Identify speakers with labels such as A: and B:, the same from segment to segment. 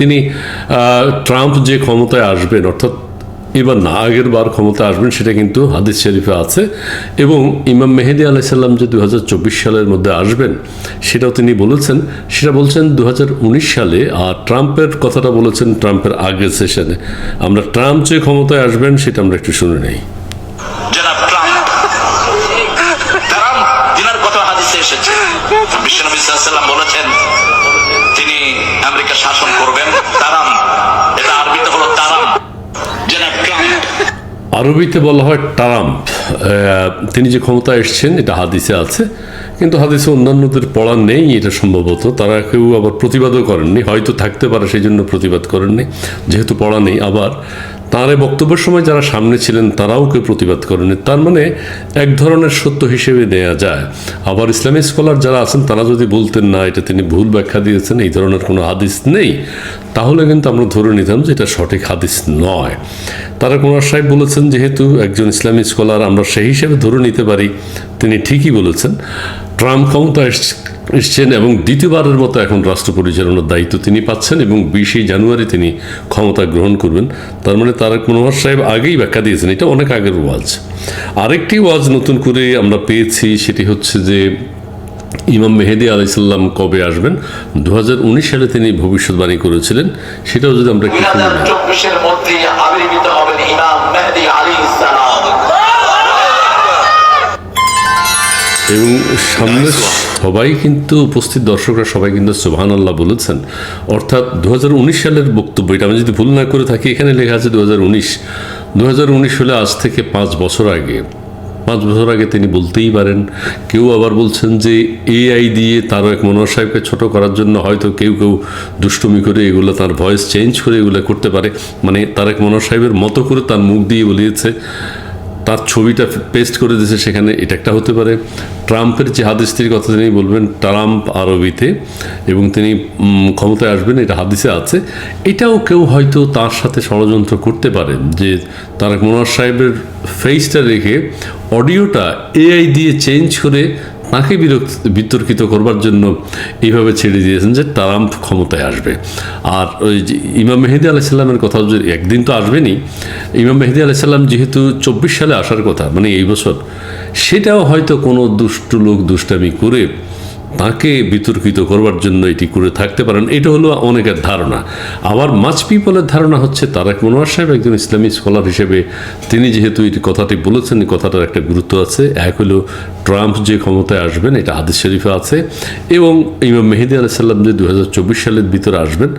A: তিনি ট্রাম্প যে ক্ষমতায় আসবেন, অর্থাৎ এবার না, আগের বার ক্ষমতা আসবেন, সেটা কিন্তু হাদিস শরীফে আছে। এবং ইমাম মেহেদি আলাইসাল্লাম যে দু হাজার চব্বিশ সালের মধ্যে আসবেন, সেটাও তিনি বলেছেন। সেটা বলছেন দু হাজার উনিশ সালে, আর ট্রাম্পের কথাটা বলেছেন ট্রাম্পের আগের সেশনে। আমরা ট্রাম্প যে ক্ষমতায় আসবেন, সেটা আমরা একটু শুনে নেই।
B: আরবিতে
A: বলা হয় টারাম্প। তিনি যে ক্ষমতা এসছেন, এটা হাদিসে আছে, কিন্তু হাদিসে অন্যান্যদের পড়া নেই, এটা সম্ভবত। তারা কেউ আবার প্রতিবাদও করেননি, হয়তো থাকতে পারে সেই জন্য প্রতিবাদ করেননি, যেহেতু পড়া নেই। আবার তার এই বক্তব্যের সময় যারা সামনে ছিলেন, তারাও কেউ প্রতিবাদ করেনি তার মানে এক ধরনের সত্য হিসেবে নেওয়া যায়। আবার ইসলামিক স্কলার যারা আছেন, তারা যদি বলতেন, না, এটা তিনি ভুল ব্যাখ্যা দিয়েছেন, এই ধরনের কোনো হাদিস নেই, তাহলে কিন্তু আমরা ধরে নিতাম যে এটা সঠিক হাদিস নয়। তারা কুমার সাহেব বলেছেন, যেহেতু একজন ইসলামিক স্কলার, আমরা সেই হিসেবে ধরে নিতে পারি। তিনি ঠিকই বলেছেন। ট্রাম্প ক্ষমতা এস- এসছেন এবং দ্বিতীয়বারের মতো এখন রাষ্ট্র পরিচালনার দায়িত্ব তিনি পাচ্ছেন এবং বিশে জানুয়ারি তিনি ক্ষমতা গ্রহণ করবেন। তার মানে তারেক মনোহর সাহেব আগেই ব্যাখ্যা দিয়েছেন, এটা অনেক আগের ওয়াজ। আরেকটি ওয়াজ নতুন করে আমরা পেয়েছি, সেটি হচ্ছে যে ইমাম মেহেদি আলাইসাল্লাম কবে আসবেন? দু হাজার উনিশ সালে তিনি ভবিষ্যৎবাণী করেছিলেন। সেটাও যদি আমরা একটু এবং সামনে সবাই কিন্তু উপস্থিত দর্শকরা সবাই কিন্তু সোহান আল্লাহ বলেছেন। অর্থাৎ দু হাজার উনিশ সালের বক্তব্য এটা আমি যদি ভুল না করে থাকি এখানে লেখা আছে দু হাজার উনিশ দু হলে আজ থেকে পাঁচ বছর আগে পাঁচ বছর আগে তিনি বলতেই পারেন কেউ আবার বলছেন যে এআই দিয়ে তারও এক মনোহর সাহেবকে ছোট করার জন্য হয়তো কেউ কেউ দুষ্টুমি করে এগুলো তার ভয়েস চেঞ্জ করে এগুলো করতে পারে। মানে তারেক মনোহর সাহেবের মতো করে তার মুখ দিয়ে বলিয়েছে তার ছবিটা পেস্ট করে দিয়েছে সেখানে, এটা একটা হতে পারে। ট্রাম্পের যে হাদিসটির কথা তিনি বলবেন, ট্রাম্প আরবিতে, এবং তিনি ক্ষমতায় আসবেন, এটা হাদিসে আছে। এটাও কেউ হয়তো তার সাথে ষড়যন্ত্র করতে পারে, যে তারেক মনোয়ার সাহেবের ফেসটা রেখে অডিওটা এআই দিয়ে চেঞ্জ করে তাকে বিরক্ত বিতর্কিত করবার জন্য এইভাবে ছেড়ে দিয়েছেন যে ট্রাম্প ক্ষমতায় আসবে। আর ওই যে ইমাম মেহেদি আলাইসাল্লামের কথা যে একদিন তো আসবেনি ইমাম মেহেদি আলাইসাল্লাম যেহেতু চব্বিশ সালে আসার কথা মানে এই বছর, সেটাও হয়তো কোনো দুষ্ট লোক দুষ্টামি করে তাকে বিতর্কিত করবার জন্য এটি করে থাকতে পারেন, এটা হলো অনেকের ধারণা। আবার মাছ পিপলের ধারণা হচ্ছে, তারেক মনোয়ার সাহেব একজন ইসলামী স্কলার হিসেবে তিনি যেহেতু এই কথাটি বলেছেন কথাটার একটা গুরুত্ব আছে। এক হলো ট্রাম্প যে ক্ষমতায় আসবেন, এটা হাদিস শরীফে আছে, এবং ইমাম মেহেদি আলাইসাল্লাম যে দু হাজার চব্বিশ সালের ভিতরে আসবেন,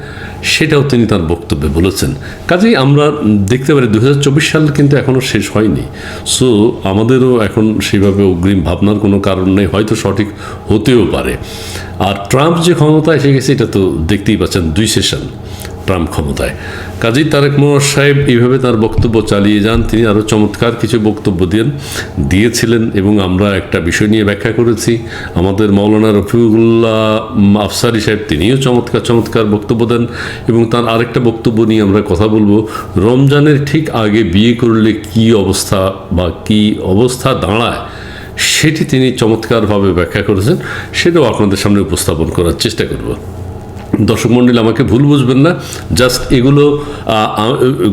A: সেটাও তিনি তার বক্তব্যে বলেছেন। কাজেই আমরা দেখতে পারি দু হাজার চব্বিশ সাল কিন্তু এখনও শেষ হয়নি। সো আমাদেরও এখন সেভাবে অগ্রিম ভাবনার কোনো কারণ নেই, হয়তো সঠিক হতেও পারে। আর ট্রাম্প যে ক্ষমতায় এসে গেছে এটা তো দেখতেই পাচ্ছেন দুই সেশন ট্রাম্প ক্ষমতায়। কাজেই তারেক মনোয়ার সাহেব এইভাবে তার বক্তব্য চালিয়ে যান। তিনি আরও চমৎকার কিছু বক্তব্য দেন, দিয়েছিলেন এবং আমরা একটা বিষয় নিয়ে ব্যাখ্যা করেছি। আমাদের মৌলানা রফিউল্লাহ আফসারি সাহেব, তিনিও চমৎকার চমৎকার বক্তব্য দেন এবং তার আরেকটা বক্তব্য নিয়ে আমরা কথা বলব। রমজানের ঠিক আগে বিয়ে করলে কি অবস্থা বা কি অবস্থা দাঁড়ায় সেটি তিনি চমৎকারভাবে ব্যাখ্যা করেছেন, সেটাও আপনাদের সামনে উপস্থাপন করার চেষ্টা করব। দর্শক মণ্ডলী, আমাকে ভুল বুঝবেন না, জাস্ট এগুলো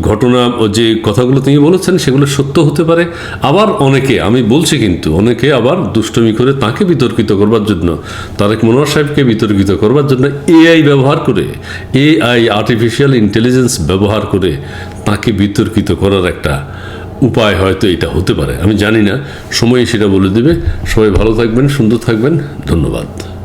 A: ঘটনা যে কথাগুলো তিনি বলেছেন সেগুলো সত্য হতে পারে। আবার অনেকে, আমি বলছি কিন্তু, অনেকে আবার দুষ্টমি করে তাকে বিতর্কিত করবার জন্য, তারেক মনোয়ার সাহেবকে বিতর্কিত করবার জন্য এআই ব্যবহার করে, এআই আর্টিফিশিয়াল ইন্টেলিজেন্স ব্যবহার করে তাকে বিতর্কিত করার একটা উপায় হয়তো এটা হতে পারে। আমি জানি না। সময় সেটা বলে দেবে। সবাই ভালো থাকবেন, সুন্দর থাকবেন। ধন্যবাদ।